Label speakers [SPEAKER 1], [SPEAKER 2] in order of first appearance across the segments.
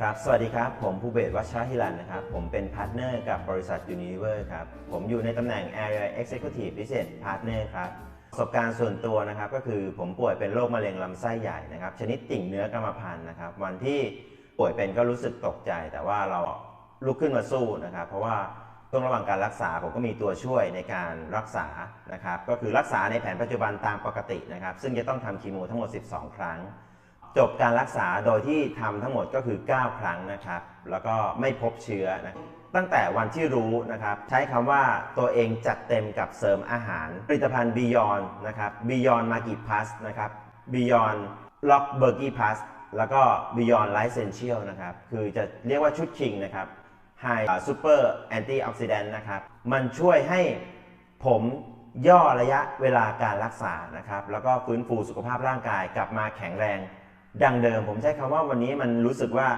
[SPEAKER 1] ครับ สวัสดีครับ ผมภูเบศวัชรหิรันนะครับ ผมเป็นพาร์ทเนอร์กับบริษัท Unilever ครับ ผมอยู่ในตำแหน่ง Area Executive Business Partner ครับ ประสบการณ์ส่วนตัวนะครับ ก็คือผมป่วยเป็นโรคมะเร็งลำไส้ใหญ่นะครับ ชนิดติ่งเนื้อกรรมพันธุ์นะครับ วันที่ป่วยเป็นก็รู้สึกตกใจ แต่ว่าเราลุกขึ้นมาสู้นะครับ เพราะว่าช่วงระหว่างการรักษาผมก็มีตัวช่วยในการรักษานะครับ ก็คือรักษาในแผนปัจจุบันตามปกตินะครับ ซึ่งจะต้องทำคีโมทั้งหมด 12 ครั้ง จบการรักษาโดยที่ทำทั้งหมดก็คือ 9 ครั้งนะครับ แล้วก็ไม่พบเชื้อนะตั้งแต่วันที่รู้นะครับ ใช้คำว่าตัวเองจัดเต็มกับเสริมอาหาร ผลิตภัณฑ์ Beyond นะครับ Beyond m a g i Plus นะครับ Beyond Lock b u r g y Plus แล้วก็ Beyond Life Essential นะครับ คือจะเรียกว่าชุดคิงนะครับ High Super Antioxidant นะครับ มันช่วยให้ผมย่อระยะเวลาการรักษานะครับ แล้วก็ฟื้นฟูสุขภาพร่างกายกลับมาแข็งแรง ดังเดิมผมใช้คำว่าวันนี้มันรู้สึกว่า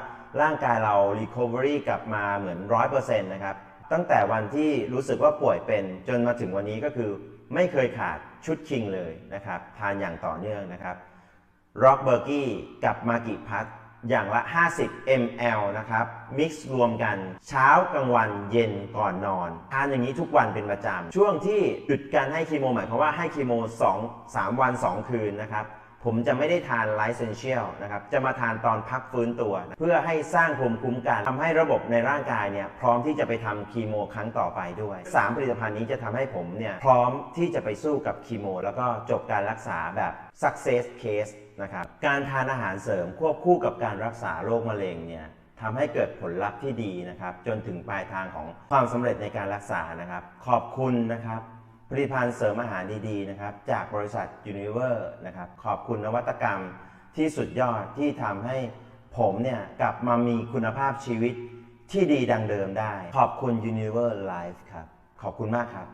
[SPEAKER 1] ร่างกายเรา recovery กลับมาเหมือน 100%นะครับตั้งแต่วันที่รู้สึกว่าป่วยเป็นจนมาถึงวันนี้ก็คือไม่เคยขาดชุดคิงเลยนะครับ ทานอย่างต่อเนื่องนะครับร็อกเบอร์กี้กับมากิพัทอย่างละ 50 ml นะครับมิกซ์รวมกันเช้ากลางวันเย็นก่อนนอน ทานอย่างนี้ทุกวันเป็นประจำช่วงที่หยุดการให้คีโมหมายความว่าให้คีโม 2 3 วัน 2 คืนนะครับ ผมจะไม่ได้ทานไลเซนเชียลนะครับ จะมาทานตอนพักฟื้นตัว เพื่อให้สร้างภูมิคุ้มกันทำให้ระบบในร่างกายเนี่ยพร้อมที่จะไปทำคีโมครั้งต่อไปด้วย 3 ผลิตภัณฑ์นี้จะทำให้ผมเนี่ยพร้อมที่จะไปสู้กับคีโม แล้วก็จบการรักษาแบบ success case นะครับการทานอาหารเสริมควบคู่กับการรักษาโรคมะเร็งเนี่ยทำให้เกิดผลลัพธ์ที่ดีนะครับ จนถึงปลายทางของความสำเร็จในการรักษานะครับ ขอบคุณนะครับ ผลิตภัณฑ์เสริมอาหารดีๆนะครับจากบริษัท Univer นะครับขอบคุณนวัตกรรมที่สุดยอดที่ทำให้ผมเนี่ยกลับมามีคุณภาพชีวิตที่ดีดังเดิมได้ ขอบคุณ Univer Life ครับ ขอบคุณมากครับ